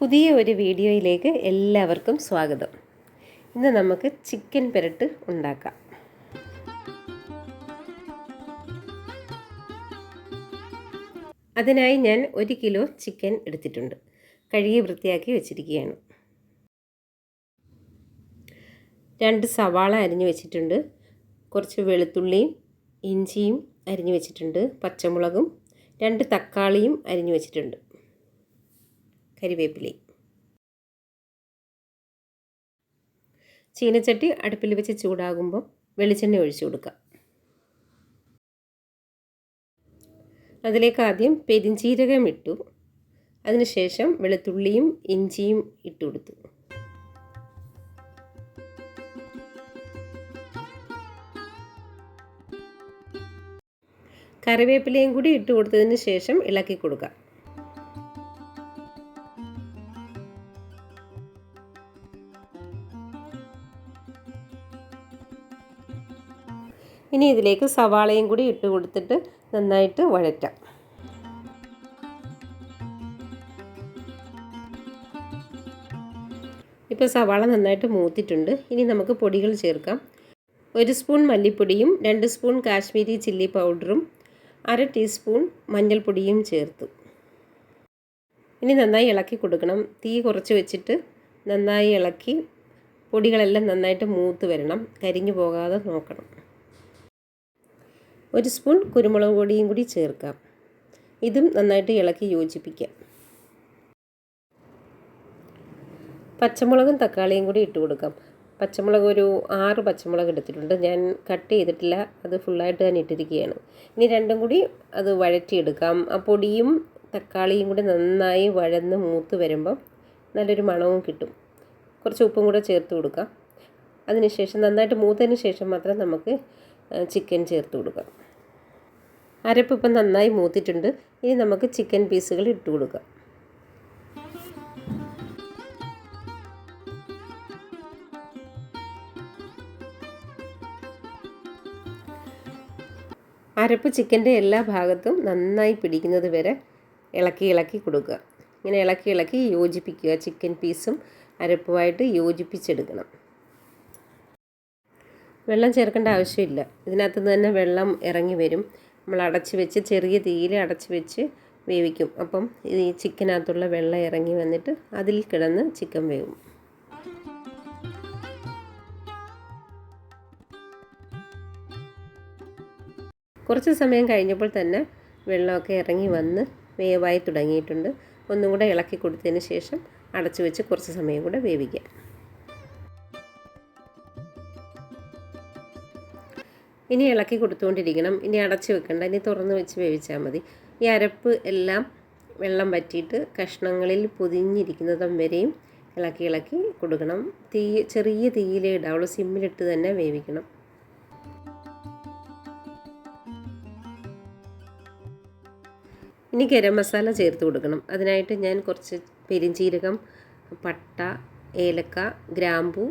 പുതിയ ഒരു വീഡിയോയിലേക്ക് എല്ലാവർക്കും സ്വാഗതം. ഇന്ന് നമുക്ക് ചിക്കൻ പെരട്ട് ഉണ്ടാക്കാം. അതിനായി ഞാൻ ഒരു കിലോ ചിക്കൻ എടുത്തിട്ടുണ്ട്. കഴുകി വൃത്തിയാക്കി വെച്ചിരിക്കുകയാണ്. രണ്ട് സവാള അരിഞ്ഞു വെച്ചിട്ടുണ്ട്. കുറച്ച് വെളുത്തുള്ളിയും ഇഞ്ചിയും അരിഞ്ഞു വെച്ചിട്ടുണ്ട്. പച്ചമുളകും രണ്ട് തക്കാളിയും അരിഞ്ഞു വെച്ചിട്ടുണ്ട്. കരിവേപ്പിലയും. ചീനച്ചട്ടി അടുപ്പിൽ വെച്ച് ചൂടാകുമ്പോൾ വെളിച്ചെണ്ണ ഒഴിച്ചു കൊടുക്കുക. അതിലേക്ക് ആദ്യം പെരിഞ്ചീരകം ഇട്ടു. അതിനുശേഷം വെളുത്തുള്ളിയും ഇഞ്ചിയും ഇട്ട് കൊടുത്തു. കറിവേപ്പിലയും കൂടി ഇട്ട് കൊടുത്തതിന് ശേഷം ഇളക്കി കൊടുക്കുക. ഇനി ഇതിലേക്ക് സവാളയും കൂടി ഇട്ട് കൊടുത്തിട്ട് നന്നായിട്ട് വഴറ്റാം. ഇപ്പോൾ സവാള നന്നായിട്ട് മൂത്തിട്ടുണ്ട്. ഇനി നമുക്ക് പൊടികൾ ചേർക്കാം. ഒരു സ്പൂൺ മല്ലിപ്പൊടിയും രണ്ട് സ്പൂൺ കാശ്മീരി ചില്ലി പൗഡറും അര ടീസ്പൂൺ മഞ്ഞൾപ്പൊടിയും ചേർത്തു. ഇനി നന്നായി ഇളക്കി കൊടുക്കണം. തീ കുറച്ച് വെച്ചിട്ട് നന്നായി ഇളക്കി പൊടികളെല്ലാം നന്നായിട്ട് മൂത്ത് വരണം. കരിഞ്ഞു പോകാതെ നോക്കണം. ഒരു സ്പൂൺ കുരുമുളക് പൊടിയും കൂടി ചേർക്കാം. ഇതും നന്നായിട്ട് ഇളക്കി യോജിപ്പിക്കാം. പച്ചമുളകും തക്കാളിയും കൂടി ഇട്ട് കൊടുക്കാം. പച്ചമുളക് ഒരു ആറ് പച്ചമുളക് എടുത്തിട്ടുണ്ട്. ഞാൻ കട്ട് ചെയ്തിട്ടില്ല. അത് ഫുള്ളായിട്ട് തന്നെ ഇട്ടിരിക്കുകയാണ്. ഇനി രണ്ടും കൂടി അത് വഴറ്റിയെടുക്കാം. ആ പൊടിയും തക്കാളിയും കൂടി നന്നായി വഴന്ന് മൂത്ത് വരുമ്പം നല്ലൊരു മണവും കിട്ടും. കുറച്ച് ഉപ്പും കൂടെ ചേർത്ത് കൊടുക്കാം. അതിനുശേഷം നന്നായിട്ട് മൂത്തതിന് ശേഷം മാത്രം നമുക്ക് ചിക്കൻ ചേർത്ത് കൊടുക്കാം. അരപ്പ് ഇപ്പം നന്നായി മൂത്തിട്ടുണ്ട്. ഇനി നമുക്ക് ചിക്കൻ പീസുകൾ ഇട്ട് കൊടുക്കാം. അരപ്പ് ചിക്കന്റെ എല്ലാ ഭാഗത്തും നന്നായി പിടിക്കുന്നത് വരെ ഇളക്കി ഇളക്കി കൊടുക്കുക. ഇങ്ങനെ ഇളക്കി ഇളക്കി യോജിപ്പിക്കുക. ചിക്കൻ പീസും അരപ്പുമായിട്ട് യോജിപ്പിച്ചെടുക്കണം. വെള്ളം ചേർക്കേണ്ട ആവശ്യമില്ല. ഇതിനകത്ത് തന്നെ വെള്ളം ഇറങ്ങി വരും. നമ്മൾ അടച്ച് വെച്ച് ചെറിയ തീയിൽ അടച്ച് വെച്ച് വേവിക്കും. അപ്പം ഈ ചിക്കനകത്തുള്ള വെള്ളം ഇറങ്ങി വന്നിട്ട് അതിൽ കിടന്ന് ചിക്കൻ വേവും. കുറച്ച് സമയം കഴിഞ്ഞപ്പോൾ തന്നെ വെള്ളമൊക്കെ ഇറങ്ങി വന്ന് വേവായി തുടങ്ങിയിട്ടുണ്ട്. ഒന്നും കൂടെ ഇളക്കി കൊടുത്തതിന് ശേഷം അടച്ചു വെച്ച് കുറച്ച് സമയം കൂടെ വേവിക്കാം. ഇനി ഇളക്കി കൊടുത്തുകൊണ്ടിരിക്കണം. ഇനി അടച്ചു വെക്കണ്ട. ഇനി തുറന്ന് വെച്ച് വേവിച്ചാൽ മതി. ഈ അരപ്പ് എല്ലാം വെള്ളം വറ്റിയിട്ട് കഷ്ണങ്ങളിൽ പൊതിഞ്ഞിരിക്കുന്നതും വരെയും ഇളക്കി ഇളക്കി കൊടുക്കണം. തീ ചെറിയ തീയിലേ ഇടാവുള്ളൂ. സിമ്മിലിട്ട് തന്നെ വേവിക്കണം. ഇനി ഗരം മസാല ചേർത്ത് കൊടുക്കണം. അതിനായിട്ട് ഞാൻ കുറച്ച് പെരിഞ്ചീരകം പട്ട ഏലക്ക ഗ്രാമ്പൂ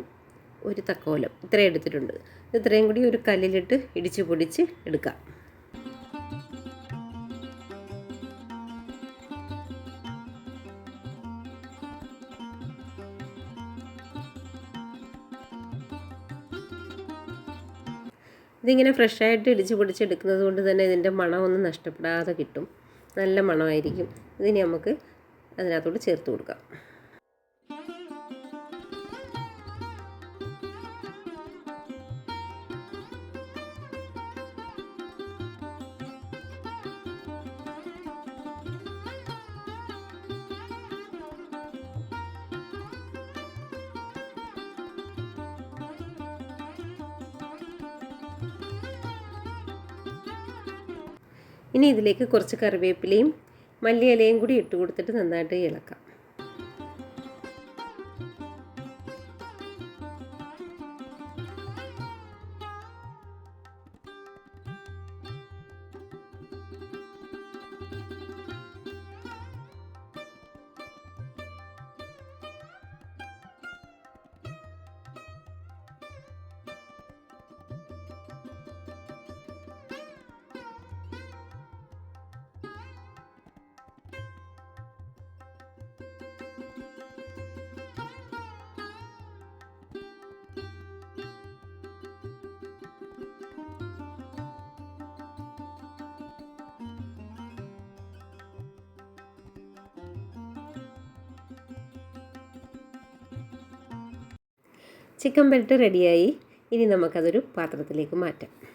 ഒരു തക്കോലം. ഇത്രയും എടുത്തിട്ടുണ്ട്. ഇത്രയും കൂടി ഒരു കല്ലിലിട്ട് ഇടിച്ച് പൊടിച്ച് എടുക്കാം. ഇതിങ്ങനെ ഫ്രഷായിട്ട് ഇടിച്ച് പൊടിച്ചെടുക്കുന്നത് കൊണ്ട് തന്നെ ഇതിന്റെ മണമൊന്നും നഷ്ടപ്പെടാതെ കിട്ടും. നല്ല മണമായിരിക്കും. ഇതിനെ നമുക്ക് അതിനകത്തോട്ട് ചേർത്ത് കൊടുക്കാം. ഇനി ഇതിലേക്ക് കുറച്ച് കറിവേപ്പിലയും മല്ലിയിലയും കൂടി ഇട്ട് കൊടുത്തിട്ട് നന്നായിട്ട് ഇളക്കാം. ചിക്കൻ പെരട്ട് റെഡിയായി. ഇനി നമുക്കതൊരു പാത്രത്തിലേക്ക് മാറ്റാം.